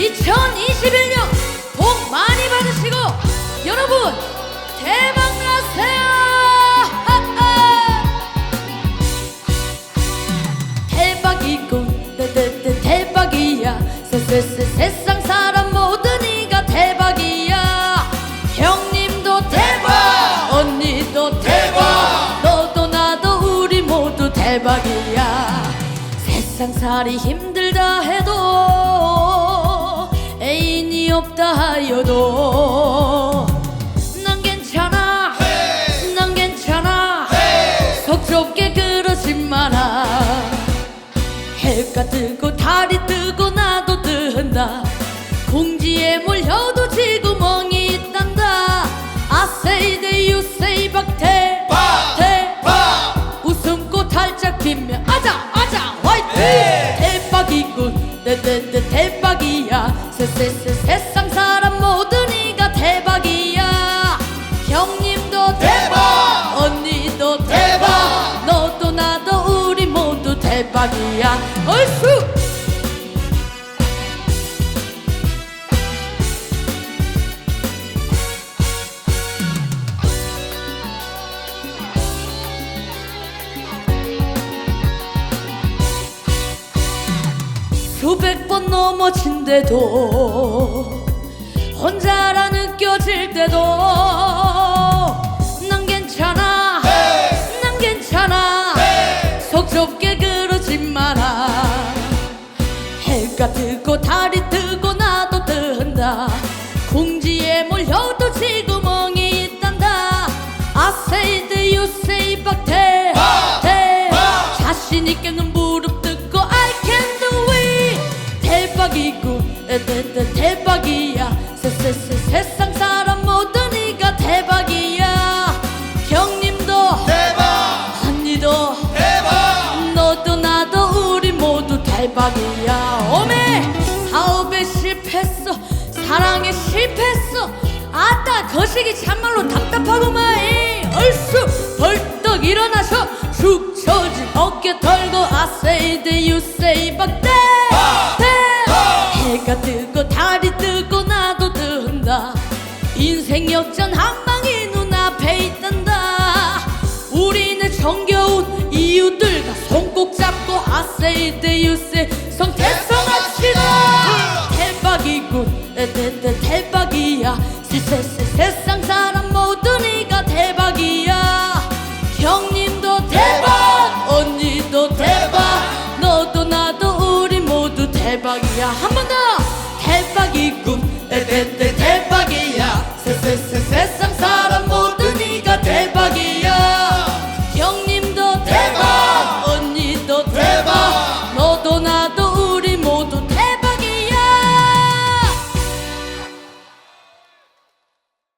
2021년 복 많이 받으시고 여러분 대박 나세요. 대박이고 뜨뜨뜨 대박이야. 세세세 세상 사람 모두 네가 대박이야. 형님도 대박! 언니도 대박! 너도 나도 우리 모두 대박이야. 세상살이 힘들다 해도 애인이 없다 하여도 난 괜찮아. 난 괜찮아. 속 좁게 그러지 마라. 해가 뜨고 달이 뜨고 나도 뜬다. 공지에 몰려도 지구멍이 있단다. I say that you say 대박 웃음꽃 활짝 피면 아자 아자 화이팅! 대박이군. 뜨뜨뜨 대박이야 세세세 세상 사람 모두 네가 대박이야. 형님도 대박! 언니도 대박! 너도 나도 우리 모두 대박이야. 얼쑤 수백 번 넘어진데도 혼자라 느껴질 때도 난 괜찮아. 난 괜찮아. 속 좁게 그러지 마라. 해가 뜨고 달이 뜨고 나도 뜬다 거시기 참말로 답답하구만. 이. 얼쑤 벌떡 일어나서 축 처진 어깨 털고 I say that you say 박대 대 해가 뜨고 달이 뜨고 나도 뜬다. 인생 역전 한 방이 눈앞에 있단다. 우리는 정겨운 이웃들과 손꼭 잡고 I say that you say